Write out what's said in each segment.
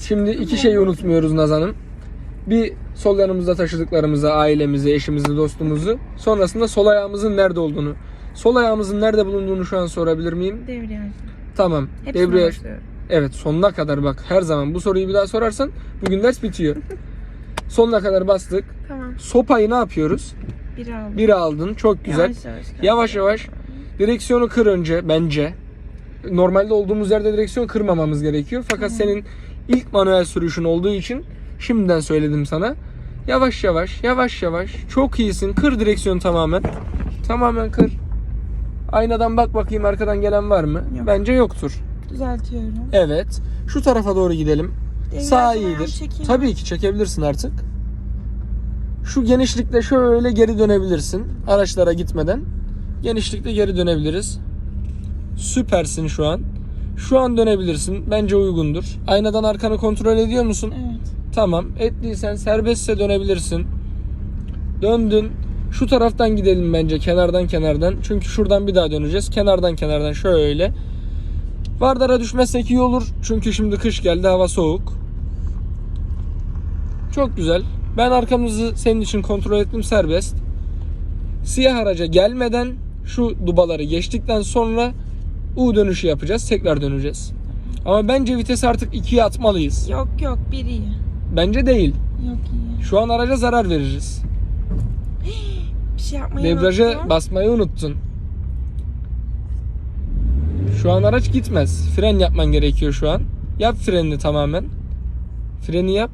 Şimdi iki şeyi unutmuyoruz Nazan'ım. Bir sol yanımızda taşıdıklarımızı, ailemizi, eşimizi, dostumuzu. Sonrasında sol ayağımızın nerede olduğunu. Sol ayağımızın nerede bulunduğunu şu an sorabilir miyim? Devriyaj. Tamam. Hepsine Debriyaj. başlıyorum. Evet sonuna kadar bak her zaman bu soruyu bir daha sorarsan bugün ders bitiyor. Sonuna kadar bastık. Tamam. Sopayı ne yapıyoruz? Biri aldım. Biri aldın çok güzel. Yavaş yavaş. Yavaş yavaş direksiyonu kır önce bence. Normalde olduğumuz yerde direksiyon kırmamamız gerekiyor. Fakat senin ilk manuel sürüşün olduğu için şimdiden söyledim sana. Yavaş yavaş, yavaş yavaş. Çok iyisin. Kır direksiyonu tamamen. Tamamen kır. Aynadan bak bakayım arkadan gelen var mı? Yok. Bence yoktur. Düzeltiyorum. Evet. Şu tarafa doğru gidelim. Devriyaj Sağ iyidir. Tabii ki çekebilirsin artık. Şu genişlikle şöyle geri dönebilirsin. Araçlara gitmeden. Genişlikle geri dönebiliriz. Süpersin şu an. Şu an dönebilirsin. Bence uygundur. Aynadan arkanı kontrol ediyor musun? Evet. Tamam. Ettiysen serbestse dönebilirsin. Döndün. Şu taraftan gidelim bence kenardan kenardan. Çünkü şuradan bir daha döneceğiz. Kenardan kenardan şöyle. Vardara düşmezsek iyi olur. Çünkü şimdi kış geldi hava soğuk. Çok güzel. Ben arkamızı senin için kontrol ettim serbest. Siyah araca gelmeden şu dubaları geçtikten sonra U dönüşü yapacağız. Tekrar döneceğiz. Ama bence vitesi artık ikiye atmalıyız. Yok yok bir iyi. Bence değil. Yok iyi. Şu an araca zarar veririz. Bir şey yapmayı Debriyaja unuttum. basmayı unuttun. Şu an araç gitmez. Fren yapman gerekiyor şu an. Yap frenini tamamen. Freni yap.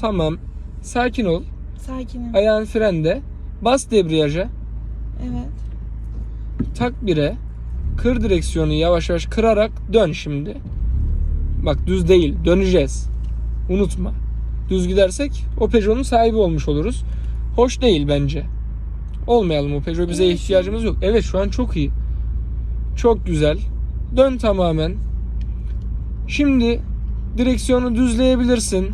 Tamam. Sakin ol. Sakinim. Ayağın frende. Bas debriyaja. Evet. Tak 1'e. Kır direksiyonu yavaş yavaş kırarak dön şimdi. Bak düz değil. Döneceğiz. Unutma. Düz gidersek o Peugeot'un sahibi olmuş oluruz. Hoş değil bence. Olmayalım o Peugeot bize ihtiyacımız yok. Evet şu an çok iyi. Çok güzel. Dön tamamen. Şimdi direksiyonu düzleyebilirsin.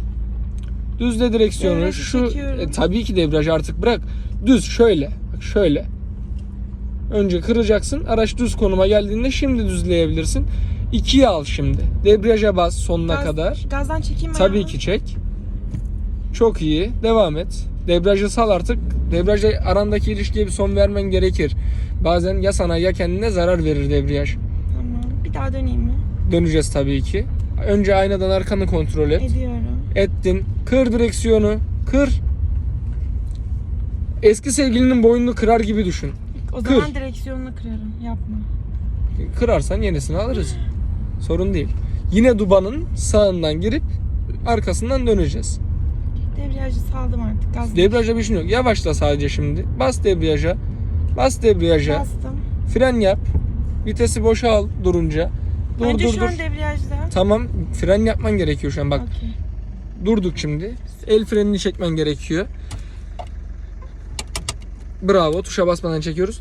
Düzle direksiyonu. Devreci Şu çekiyorum. e, tabii ki debriyaj artık bırak. Düz şöyle. Bak şöyle. Önce kıracaksın. Araç düz konuma geldiğinde şimdi düzleyebilirsin. İkiye al şimdi. Debriyaja bas sonuna Gaz- kadar. Gazdan çekeyim mi Tabii ki çek. Çok iyi. Devam et. Debriyajı sal artık. Debriyaja arandaki ilişkiye bir son vermen gerekir. Bazen ya sana ya kendine zarar verir debriyaj. Tamam. Bir daha döneyim mi? Döneceğiz tabii ki. Önce aynadan arkanı kontrol et. Ediyorum. Ettin. Kır direksiyonu. Kır. Eski sevgilinin boynunu kırar gibi düşün. O Kır. zaman direksiyonunu kırarım. Yapma. Kırarsan yenisini alırız. Sorun değil. Yine dubanın sağından girip arkasından döneceğiz. Debriyajı saldım artık. Gaz Debriyaja bir şey yok. Yavaşla sadece şimdi. Bas debriyaja. Bas debriyaja. Bastım. Fren yap. Vitesi boşa al durunca. Dur Bence dur şu dur. an debriyajda. Tamam. Fren yapman gerekiyor şu an. Bak Okey. durduk şimdi. El frenini çekmen gerekiyor. Bravo. Tuşa basmadan çekiyoruz.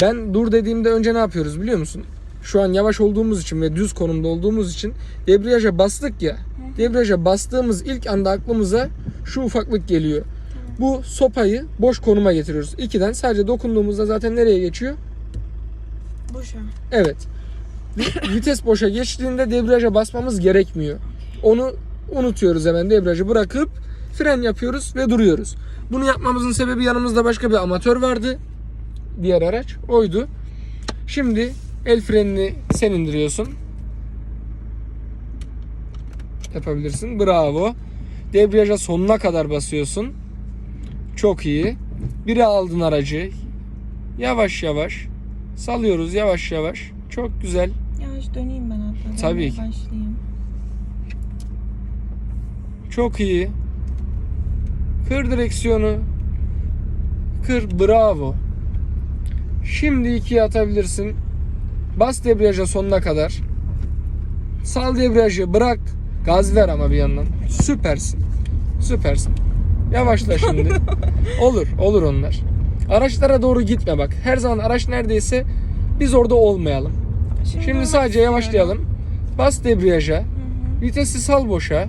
Ben dur dediğimde önce ne yapıyoruz biliyor musun? Şu an yavaş olduğumuz için ve düz konumda olduğumuz için debriyaja bastık ya. Debriyaja bastığımız ilk anda aklımıza şu ufaklık geliyor. Bu sopayı boş konuma getiriyoruz. İkiden sadece dokunduğumuzda zaten nereye geçiyor? Boşa. Evet. Vi- Vites boşa geçtiğinde debriyaja basmamız gerekmiyor. Onu unutuyoruz hemen debriyajı bırakıp fren yapıyoruz ve duruyoruz. Bunu yapmamızın sebebi yanımızda başka bir amatör vardı. Diğer araç oydu. Şimdi el frenini sen indiriyorsun. Yapabilirsin. Bravo. Debriyaja sonuna kadar basıyorsun. Çok iyi. Biri aldın aracı. Yavaş yavaş. Salıyoruz yavaş yavaş. Çok güzel. Yavaş döneyim ben hatta. Tabii ki. Başlayayım. Çok iyi. Kır direksiyonu. Kır bravo. Şimdi ikiye atabilirsin. Bas debriyaja sonuna kadar. Sal debriyajı bırak. Gaz ver ama bir yandan. Süpersin. Süpersin. Yavaşla şimdi. olur, olur onlar. Araçlara doğru gitme bak. Her zaman araç neredeyse biz orada olmayalım. Şimdi durmak sadece yavaşlayalım. Bas debriyaja. Hı hı. Vitesi sal boşa.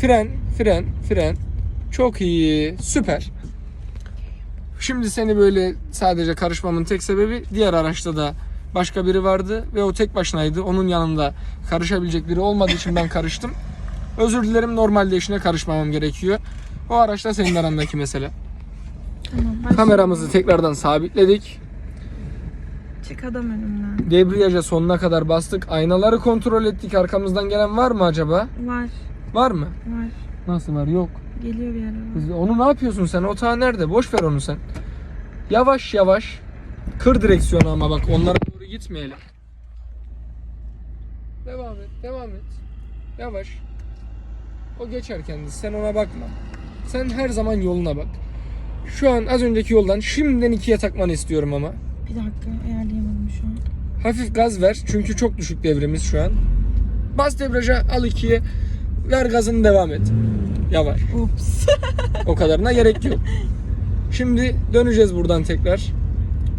Fren, fren, fren. Çok iyi. Süper. Şimdi seni böyle sadece karışmamın tek sebebi diğer araçta da başka biri vardı ve o tek başınaydı. Onun yanında karışabilecek biri olmadığı için ben karıştım. Özür dilerim normalde işine karışmamam gerekiyor. O araçta senin arandaki mesele. Tamam. başlayalım. Kameramızı tekrardan sabitledik. Çık adam önümden. Debriyaja sonuna kadar bastık. Aynaları kontrol ettik. Arkamızdan gelen var mı acaba? Var. Var mı? Var. Nasıl var? Yok. Geliyor bir araba. Kız, Onu ne yapıyorsun sen? O ta nerede? Boş ver onu sen. Yavaş yavaş. Kır direksiyonu ama bak onlara doğru gitmeyelim. Devam et, devam et. Yavaş. O geçer kendisi. Sen ona bakma. Sen her zaman yoluna bak. Şu an az önceki yoldan şimdiden ikiye takmanı istiyorum ama. Bir dakika ayarlayamadım şu an. Hafif gaz ver çünkü çok düşük devrimiz şu an. Bas debriyaja al ikiye. Ver gazını devam et. Yavaş. Ups. O kadarına gerek yok. Şimdi döneceğiz buradan tekrar.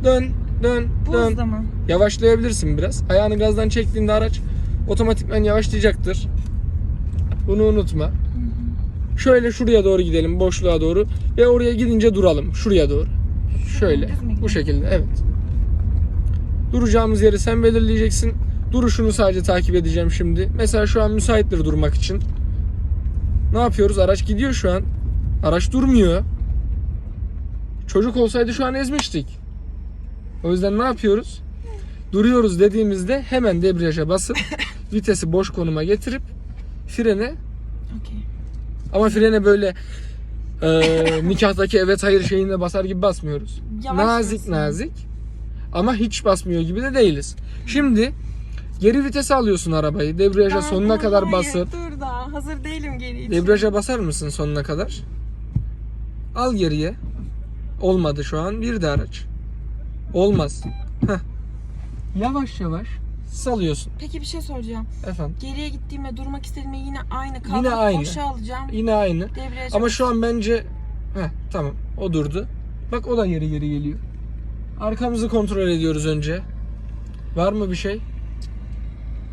Dön, dön, Bu dön. hızda mı? Yavaşlayabilirsin biraz. Ayağını gazdan çektiğinde araç otomatikman yavaşlayacaktır. Bunu unutma. Şöyle şuraya doğru gidelim, boşluğa doğru ve oraya gidince duralım. Şuraya doğru. Şöyle. Bu şekilde, evet. Duracağımız yeri sen belirleyeceksin. Duruşunu sadece takip edeceğim şimdi. Mesela şu an müsaittir durmak için. Ne yapıyoruz? Araç gidiyor şu an. Araç durmuyor. Çocuk olsaydı şu an ezmiştik. O yüzden ne yapıyoruz? Duruyoruz dediğimizde hemen debriyaja basıp vitesi boş konuma getirip frene Okey. ama frene böyle e, nikahtaki evet hayır şeyinde basar gibi basmıyoruz. Yavaş nazik basın. nazik ama hiç basmıyor gibi de değiliz. Şimdi geri vitese alıyorsun arabayı. Debriyaja Ben- sonuna Dur, kadar hayır, basıp Dur daha hazır değilim geri için. debriyaja basar mısın sonuna kadar? Al geriye. Olmadı şu an. Bir de araç. Olmaz. Heh. Yavaş yavaş salıyorsun. Peki bir şey soracağım. Efendim. Geriye gittiğimde durmak istediğimde yine aynı kalkıp Yine aynı. boşa alacağım. Yine aynı. Debriyaja Ama şu an bence Heh, tamam o durdu. Bak o da geri geri geliyor. Arkamızı kontrol ediyoruz önce. Var mı bir şey?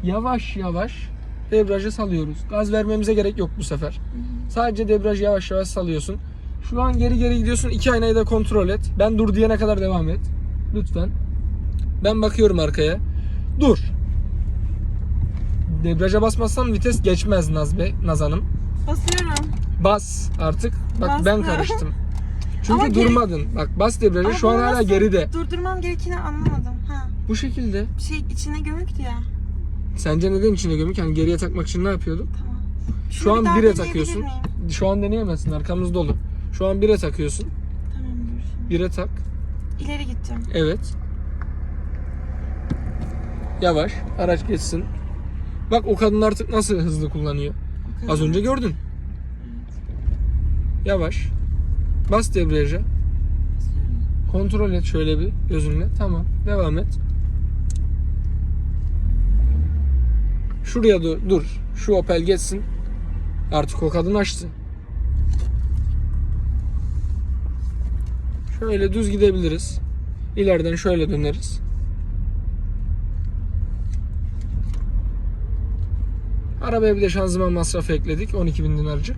Yavaş yavaş debriyajı salıyoruz. Gaz vermemize gerek yok bu sefer. Sadece debriyajı yavaş yavaş salıyorsun. Şu an geri geri gidiyorsun. İki aynayı da kontrol et. Ben dur diyene kadar devam et. Lütfen. Ben bakıyorum arkaya. Dur. Debriyaja basmazsan vites geçmez Naz Bey, Naz Hanım. basıyorum. Bas artık. Bak Bastım. ben karıştım. Çünkü Ama geri- durmadın. Bak bas debriyajı Ama şu an hala geride. Durdurmam gerektiğini anlamadım. Ha. Bu şekilde. Bir şey içine gömüktü ya. Sence neden içine gömük? Yani geriye takmak için ne yapıyorduk? Tamam. Şu Şunu bir an daha bire takıyorsun. Şu an deneyemezsin. Arkamız dolu. Şu an bire takıyorsun. Tamam dur şimdi. Bire tak. İleri gideceğim. Evet. Yavaş. Araç geçsin. Bak o kadın artık nasıl hızlı kullanıyor. O kadar. Az önce gördün. Yavaş. Bas debriyaja. Kontrol et şöyle bir gözünle. Tamam. Devam et. Şuraya dur. dur. Şu Opel geçsin. Artık o kadın açtı. Şöyle düz gidebiliriz. İleriden şöyle döneriz. Arabaya bir de şanzıman masrafı ekledik. 12 bin dinarcık.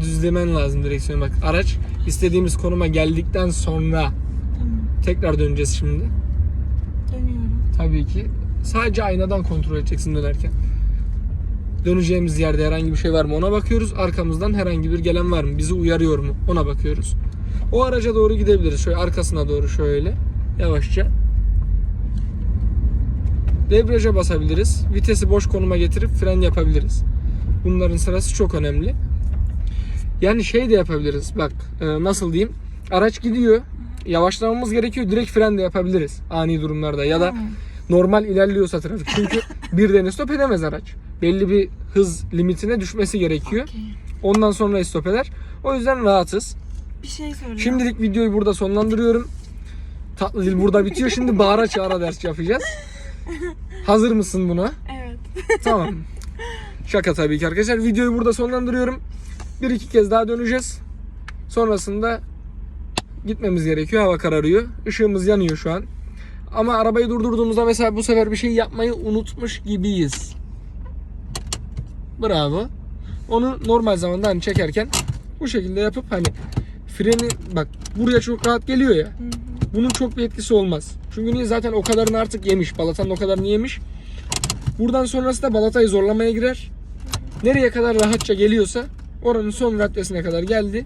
Düzlemen lazım direksiyonu bak. Araç istediğimiz konuma geldikten sonra Tamam. tekrar döneceğiz şimdi. Dönüyorum. Tabii ki. Sadece aynadan kontrol edeceksin dönerken. Döneceğimiz yerde herhangi bir şey var mı ona bakıyoruz. Arkamızdan herhangi bir gelen var mı? Bizi uyarıyor mu? Ona bakıyoruz. O araca doğru gidebiliriz. Şöyle arkasına doğru şöyle. Yavaşça. Debriyaja basabiliriz. Vitesi boş konuma getirip fren yapabiliriz. Bunların sırası çok önemli. Yani şey de yapabiliriz. Bak e, nasıl diyeyim? Araç gidiyor. Yavaşlamamız gerekiyor. Direkt fren de yapabiliriz ani durumlarda ya da Tamam. normal ilerliyorsa trafik. Çünkü birden stop edemez araç. Belli bir hız limitine düşmesi gerekiyor. Okey. Ondan sonra stop eder. O yüzden rahatız. Bir şey soracağım. Şimdilik videoyu burada sonlandırıyorum. Tatlı dil burada bitiyor. Şimdi bağıra çağıra ders yapacağız. Hazır mısın buna? Evet. Tamam. Şaka tabii ki arkadaşlar. Videoyu burada sonlandırıyorum. Bir iki kez daha döneceğiz. Sonrasında gitmemiz gerekiyor. Hava kararıyor. Işığımız yanıyor şu an. Ama arabayı durdurduğumuzda mesela bu sefer bir şey yapmayı unutmuş gibiyiz. Bravo. Onu normal zamanda hani çekerken bu şekilde yapıp hani freni bak buraya çok rahat geliyor ya. Hı hı. Bunun çok bir etkisi olmaz. Çünkü niye zaten o kadarını artık yemiş. Balatanın o kadarını yemiş. Buradan sonrası da balatayı zorlamaya girer. Nereye kadar rahatça geliyorsa oranın son raddesine kadar geldi.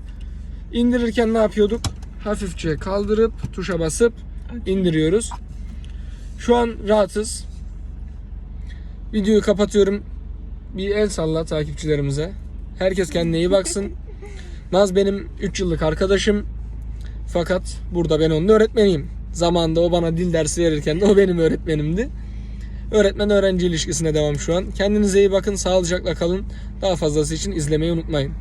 İndirirken ne yapıyorduk? Hafifçe kaldırıp tuşa basıp indiriyoruz. Şu an rahatız. Videoyu kapatıyorum. Bir el salla takipçilerimize. Herkes kendine iyi baksın. Naz benim 3 yıllık arkadaşım. Fakat burada ben onun öğretmeniyim. Zamanında o bana dil dersi verirken de o benim öğretmenimdi. Öğretmen öğrenci ilişkisine devam şu an. Kendinize iyi bakın, sağlıcakla kalın. Daha fazlası için izlemeyi unutmayın.